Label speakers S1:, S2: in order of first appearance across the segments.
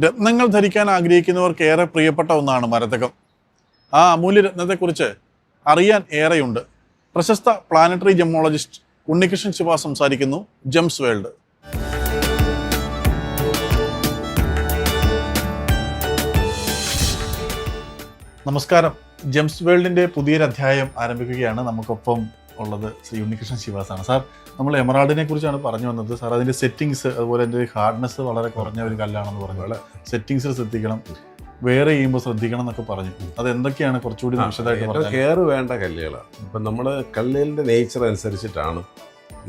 S1: രത്നങ്ങൾ ധരിക്കാൻ ആഗ്രഹിക്കുന്നവർക്ക് ഏറെ പ്രിയപ്പെട്ട ഒന്നാണ് മരതകം. ആ അമൂല്യ രത്നത്തെക്കുറിച്ച് അറിയാൻ ഏറെയുണ്ട്. പ്രശസ്ത പ്ലാനറ്ററി ജമ്മോളജിസ്റ്റ് ഉണ്ണികൃഷ്ണൻ ശിവ സംസാരിക്കുന്നു ജംസ് വേൾഡ് നമസ്കാരം. ജംസ് വേൾഡിന്റെ പുതിയൊരു അധ്യായം ആരംഭിക്കുകയാണ്. നമുക്കൊപ്പം ഉള്ളത് ശ്രീ ഉണ്ണികൃഷ്ണൻ ശിവാസാണ് സാർ നമ്മൾ എമറാൾഡിനെ കുറിച്ചാണ് പറഞ്ഞു വന്നത്. സാർ അതിന്റെ സെറ്റിങ്സ് അതുപോലെ അതിന്റെ ഹാർഡ്നെസ് വളരെ കുറഞ്ഞ ഒരു കല്ലാണെന്ന് പറഞ്ഞു. സെറ്റിങ്സിൽ ശ്രദ്ധിക്കണം. വേറെ ചെയ്യുമ്പോൾ ശ്രദ്ധിക്കണം എന്നൊക്കെ പറഞ്ഞു. അത് എന്തൊക്കെയാണ് കുറച്ചുകൂടി വിശദമായിട്ട്
S2: കെയർ വേണ്ട കല്ലുകളാണ് ഇപ്പം നമ്മൾ കല്ലുകളുടെ നേച്ചർ അനുസരിച്ചിട്ടാണ്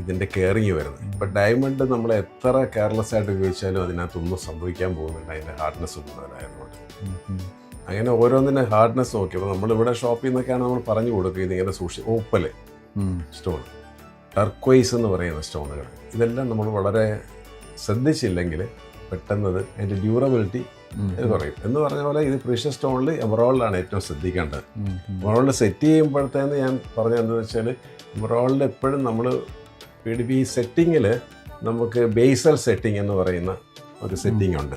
S2: ഇതിന്റെ കെയറിങ് വരുന്നത്. ഇപ്പം ഡയമണ്ട് നമ്മൾ എത്ര കെയർലെസ് ആയിട്ട് ഉപയോഗിച്ചാലും അതിനകത്തൊന്നും സംഭവിക്കാൻ പോകുന്നുണ്ട് അതിന്റെ ഹാർഡ്നെസ് കൂടുതലായതുകൊണ്ട്. അങ്ങനെ ഓരോന്നിന്റെ ഹാർഡ്നെസ് നോക്കി. അപ്പോൾ നമ്മളിവിടെ ഷോപ്പിൽ നിന്നൊക്കെയാണ് നമ്മൾ പറഞ്ഞു കൊടുക്കുക ഇങ്ങനെ സൂക്ഷി ഓപ്പൽ സ്റ്റോൺ ടർക്വൈസ് എന്ന് പറയുന്ന സ്റ്റോണുകൾ. ഇതെല്ലാം നമ്മൾ വളരെ ശ്രദ്ധിച്ചില്ലെങ്കിൽ പെട്ടെന്നത് അതിന്റെ ഡ്യൂറബിലിറ്റി എന്ന് പറയും. എന്ന് പറഞ്ഞ പോലെ ഇത് പ്രീഷ്യസ് സ്റ്റോണിൽ എമറോളിലാണ് ഏറ്റവും ശ്രദ്ധിക്കേണ്ടത്. എമറോളിൽ സെറ്റ് ചെയ്യുമ്പോഴത്തേന്ന് ഞാൻ പറഞ്ഞത് എന്താണെന്ന് വെച്ചാൽ എമറോളിൽ എപ്പോഴും നമ്മൾ പി ബി സെറ്റിങ്ങിൽ നമുക്ക് ബേസൽ സെറ്റിംഗ് എന്ന് പറയുന്ന ഒരു സെറ്റിംഗ് ഉണ്ട്.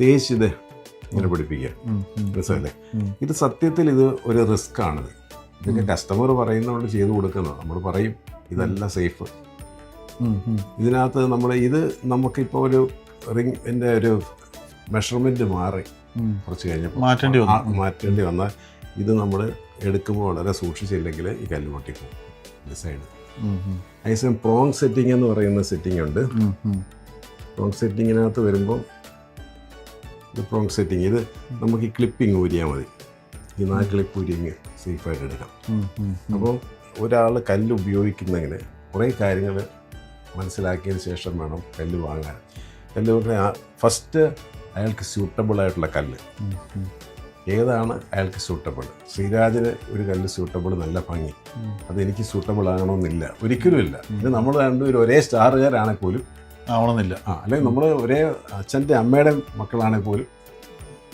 S2: തേച്ച് ഇത് ഇങ്ങനെ പിടിപ്പിക്കുക. മനസ്സിലല്ലേ ഇത് സത്യത്തിൽ ഇത് ഒരു റിസ്ക് ആണിത്. ഇതൊക്കെ കസ്റ്റമർ പറയുന്നതുകൊണ്ട് ചെയ്തു കൊടുക്കുന്നത്. നമ്മൾ പറയും ഇതല്ല സേഫ് ഇതിനകത്ത് നമ്മൾ ഇത് നമുക്കിപ്പോൾ ഒരു റിങ്ങിന്റെ ഒരു മെഷർമെന്റ് മാറി കുറച്ച് കഴിഞ്ഞപ്പോൾ
S1: മാറ്റേണ്ടി വന്നു.
S2: മാറ്റേണ്ടി വന്നാൽ ഇത് നമ്മൾ എടുക്കുമ്പോൾ വളരെ സൂക്ഷിച്ചില്ലെങ്കിൽ ഈ കല്ല് പൊട്ടിപ്പോകും ഈ സൈഡ് അതേസമയം പ്രോങ് സെറ്റിംഗ് എന്ന് പറയുന്ന സെറ്റിംഗ് ഉണ്ട്. പ്രോങ് സെറ്റിങ്ങിനകത്ത് വരുമ്പോൾ ഇത് പ്രോങ് സെറ്റിംഗ് ഇത് നമുക്ക് ഈ ക്ലിപ്പിംഗ് ഊരിയാൽ മതി. ഈ നാട്ടിലെ കുരുങ്ങ് സേഫായിട്ട് എടുക്കാം. അപ്പോൾ ഒരാൾ കല്ല് ഉപയോഗിക്കുന്നതിന് കുറേ കാര്യങ്ങൾ മനസ്സിലാക്കിയതിന് ശേഷം വേണം കല്ല് വാങ്ങാൻ. കല്ല് ഫസ്റ്റ് അയാൾക്ക് സ്യൂട്ടബിൾ ആയിട്ടുള്ള കല്ല്. ഏതാണ് അയാൾക്ക് സ്യൂട്ടബിൾ ശ്രീരാജിന് ഒരു കല്ല് സ്യൂട്ടബിൾ നല്ല ഭംഗി. അത് എനിക്ക് സൂട്ടബിൾ ആകണമെന്നില്ല. ഒരിക്കലും ഇല്ല. ഇത് നമ്മൾ രണ്ടുപേരും ഒരേ സ്റ്റാർ സ്റ്റാറുകാരാണെങ്കിൽ പോലും
S1: ആവണമെന്നില്ല.
S2: ആ അല്ലെങ്കിൽ നമ്മൾ ഒരേ അച്ഛന്റെ അമ്മയുടെ മക്കളാണെങ്കിൽ പോലും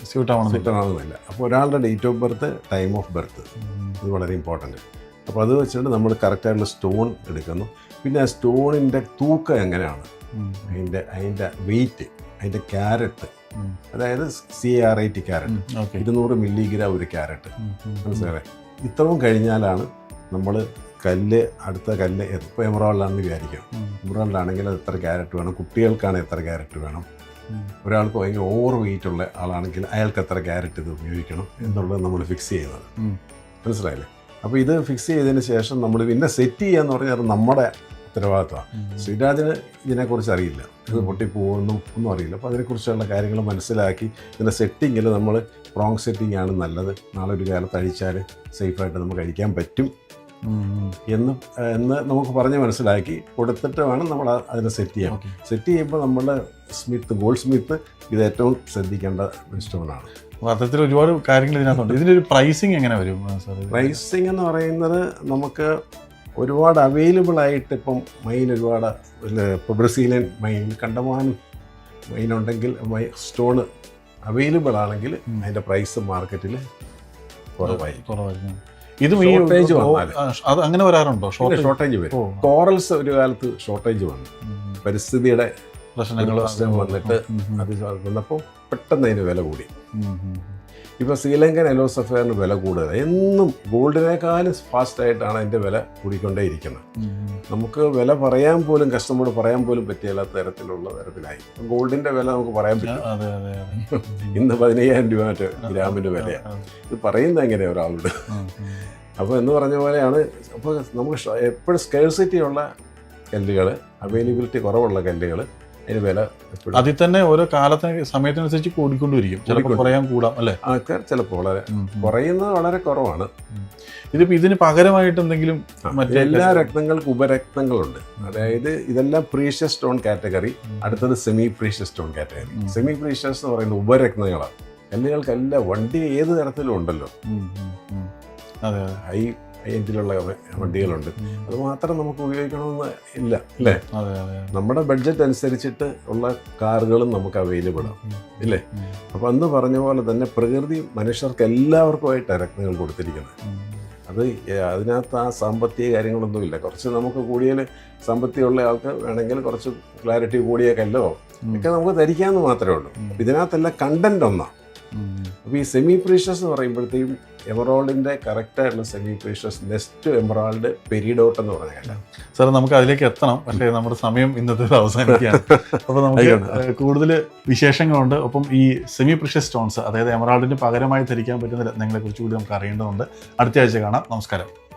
S1: സ്യൂട്ട് ആവണമെന്നില്ല
S2: സൂട്ടറാകുന്നില്ല അപ്പോൾ ഒരാളുടെ date of birth time of birth. ഇത് വളരെ ഇമ്പോർട്ടന്റ് അപ്പോൾ അത് വെച്ചിട്ട് നമ്മൾ കറക്റ്റായിട്ടുള്ള സ്റ്റോൺ എടുക്കുന്നു. പിന്നെ ആ സ്റ്റോണിന്റെ തൂക്കം എങ്ങനെയാണ്? അതിന്റെ അതിന്റെ വെയിറ്റ് അതിന്റെ ക്യാരറ്റ്. അതായത് C R I T carat. ഇരുന്നൂറ് മില്ലിഗ്രാം ഒരു ക്യാരറ്റ്. മനസ്സിലായി ഇത്രയും കഴിഞ്ഞാലാണ് നമ്മൾ കല്ല് അടുത്ത കല്ല് ഇപ്പോൾ എമറോളിലാണെന്ന് വിചാരിക്കാം എമറോളിലാണെങ്കിൽ അത് എത്ര ക്യാരറ്റ് വേണം? കുട്ടികൾക്കാണെങ്കിൽ എത്ര ക്യാരറ്റ് വേണം? ഒരാൾക്ക് ഭയങ്കര ഓവർ വെയിറ്റ് ഉള്ള ആളാണെങ്കിൽ അയാൾക്ക് എത്ര ക്യാരറ്റ് ഇത് ഉപയോഗിക്കണം എന്നുള്ളത് നമ്മൾ ഫിക്സ് ചെയ്യുന്നത്. മനസ്സിലായില്ലേ? അപ്പോൾ ഇത് ഫിക്സ് ചെയ്തതിന് ശേഷം നമ്മൾ പിന്നെ സെറ്റ് ചെയ്യുക എന്ന് പറഞ്ഞാൽ അത് നമ്മുടെ ഉത്തരവാദിത്തമാണ് ശ്രീരാജിന് ഇതിനെക്കുറിച്ച് അറിയില്ല. ഇത് പൊട്ടിപ്പോകുമെന്നും ഒന്നും അറിയില്ല. അപ്പോൾ അതിനെക്കുറിച്ചുള്ള കാര്യങ്ങൾ മനസ്സിലാക്കി ഇതിന്റെ സെറ്റിങ്ങിൽ നമ്മൾ റോങ് സെറ്റിംഗ് ആണ് നല്ലത്. നാളെ ഒരു കാലത്ത് അഴിച്ചാൽ സേഫായിട്ട് നമുക്ക് കഴിക്കാൻ പറ്റും. എന്ന് എന്ന് നമുക്ക് പറഞ്ഞ് മനസ്സിലാക്കി കൊടുത്തിട്ട് വേണം നമ്മൾ അതിനെ സെറ്റ്
S1: ചെയ്യാം
S2: സെറ്റ് ചെയ്യുമ്പോൾ നമ്മൾ സ്മിത്ത് ഗോൾഡ് സ്മിത്ത് ഇത് ഏറ്റവും ശ്രദ്ധിക്കേണ്ട ഇൻസ്ട്രുമെന്റാണ്
S1: അത്തരത്തിൽ ഒരുപാട് കാര്യങ്ങൾ ഇതിനകത്തുണ്ട്. ഇതിന്റെ ഒരു പ്രൈസിങ് എങ്ങനെ വരും സാർ
S2: പ്രൈസിങ് എന്ന് പറയുന്നത് നമുക്ക് ഒരുപാട് അവൈലബിൾ ആയിട്ട് ഇപ്പം മൈൻ ഒരുപാട് ഇപ്പോൾ ബ്രസീലിയൻ മൈൻ കണ്ടമാനം മൈൻ ഉണ്ടെങ്കിൽ മൈ സ്റ്റോണ് അവൈലബിൾ ആണെങ്കിൽ അതിന്റെ പ്രൈസ് മാർക്കറ്റിൽ കുറവായി
S1: കുറവായിരിക്കും. ഇതും ഈ
S2: ഷോർട്ടേജ്
S1: വന്നാൽ. അത് അങ്ങനെ വരാറുണ്ടോ? ഷോർട്ടേജ്
S2: ഷോർട്ടേജ് വരും. കോറൽസ് ഒരു കാലത്ത് ഷോർട്ടേജ് വന്നു. പരിസ്ഥിതിയുടെ
S1: പ്രശ്നങ്ങൾ
S2: പ്രശ്നം വന്നിട്ട് അത് വന്നപ്പോൾ പെട്ടെന്ന് അതിന് വില കൂടി. ഇപ്പോൾ ശ്രീലങ്കൻ എലോസഫയറിന് വില കൂടുതൽ എന്നും ഗോൾഡിനേക്കാളും ഫാസ്റ്റായിട്ടാണ് അതിന്റെ വില കൂടിക്കൊണ്ടേയിരിക്കുന്നത്. നമുക്ക് വില പറയാൻ പോലും കസ്റ്റമറോട് പറയാൻ പോലും പറ്റിയാത്ത തരത്തിലുള്ള തരത്തിലായി. ഗോൾഡിന്റെ വില നമുക്ക് പറയാൻ പറ്റും.
S1: അതെ അതെ അതെ.
S2: ഇന്ന് പതിനയ്യായിരം രൂപ മറ്റേ ഗ്രാമിന്റെ വിലയാണ് ഇത് പറയുന്നത് എങ്ങനെയാണ് ഒരാളോട്?
S1: ഉം, ഉം.
S2: അപ്പോൾ എന്ന് പറഞ്ഞ പോലെയാണ് അപ്പോൾ നമുക്ക് എപ്പോഴും സ്കേഴ്സിറ്റി ഉള്ള കല്ലുകൾ അവൈലബിലിറ്റി കുറവുള്ള കല്ലുകൾ അതിന് വില
S1: അതിൽ തന്നെ ഓരോ കാലത്തിന് സമയത്തിനനുസരിച്ച് കൂടിക്കൊണ്ടിരിക്കും. ചിലപ്പോൾ കുറയാൻ കൂടാം അല്ലേ?
S2: ആൾക്കാർ ചിലപ്പോൾ വളരെ. കുറയുന്നത് വളരെ കുറവാണ്.
S1: ഇതിപ്പോൾ ഇതിന് പകരമായിട്ട് എന്തെങ്കിലും മറ്റെല്ലാ
S2: എല്ലാ രത്നങ്ങൾക്കും ഉപരത്നങ്ങളുണ്ട്. അതായത് ഇതെല്ലാം പ്രീഷ്യസ് സ്റ്റോൺ കാറ്റഗറി അടുത്തത് semi precious stone category semi precious എന്ന് പറയുന്നത് ഉപരക്തങ്ങളാണ് കല്ലുകൾക്കെല്ലാം വണ്ടി ഏത് തരത്തിലും ഉണ്ടല്ലോ. ഹൈ റേഞ്ചിലുള്ള വണ്ടികളുണ്ട്. അത് മാത്രം നമുക്ക് ഉപയോഗിക്കണമെന്ന് ഇല്ല അല്ലേ. നമ്മുടെ ബഡ്ജറ്റ് അനുസരിച്ചിട്ട് ഉള്ള കാറുകളും നമുക്ക് അവൈലബിൾ ആണ്. ഇല്ലേ? അപ്പം അന്ന് പറഞ്ഞ പോലെ തന്നെ പ്രകൃതി മനുഷ്യർക്ക് എല്ലാവർക്കുമായിട്ട് രത്നങ്ങൾ കൊടുത്തിരിക്കുന്നത്. അത് അതിനകത്ത് ആ സാമ്പത്തിക കാര്യങ്ങളൊന്നുമില്ല കുറച്ച് നമുക്ക് കൂടിയ സാമ്പത്തികമുള്ള ആൾക്ക് വേണമെങ്കിൽ കുറച്ച് ക്ലാരിറ്റി കൂടിയ കല്ലോ ഒക്കെ നമുക്ക് ധരിക്കാമെന്ന് മാത്രമേ ഉള്ളൂ. ഇതിനകത്തെല്ലാം കണ്ടന്റ് ഒന്നാണ് അപ്പോൾ ഈ സെമി പ്രീഷ്യസ് എന്ന് പറയുമ്പോഴത്തേക്കും എമറോൾഡിന്റെ കറക്റ്റായിട്ടുള്ള semi precious next emerald peridot എന്ന് പറഞ്ഞ കല്ല
S1: സാർ നമുക്ക് അതിലേക്ക് എത്തണം. പക്ഷേ നമ്മുടെ സമയം ഇന്നത്തെ അവസാനിക്കുകയാണ്. അപ്പോൾ നമുക്ക്. കൂടുതൽ വിശേഷങ്ങളുണ്ട്. ഒപ്പം ഈ സെമി പ്രഷ്യസ് സ്റ്റോൺസ് അതായത് എമറാൾഡിന് പകരമായി ധരിക്കാൻ പറ്റുന്ന രത്നങ്ങളെക്കുറിച്ച് കൂടി നമുക്ക് അറിയേണ്ടതുണ്ട്. അടുത്ത ആഴ്ച കാണാം. നമസ്കാരം.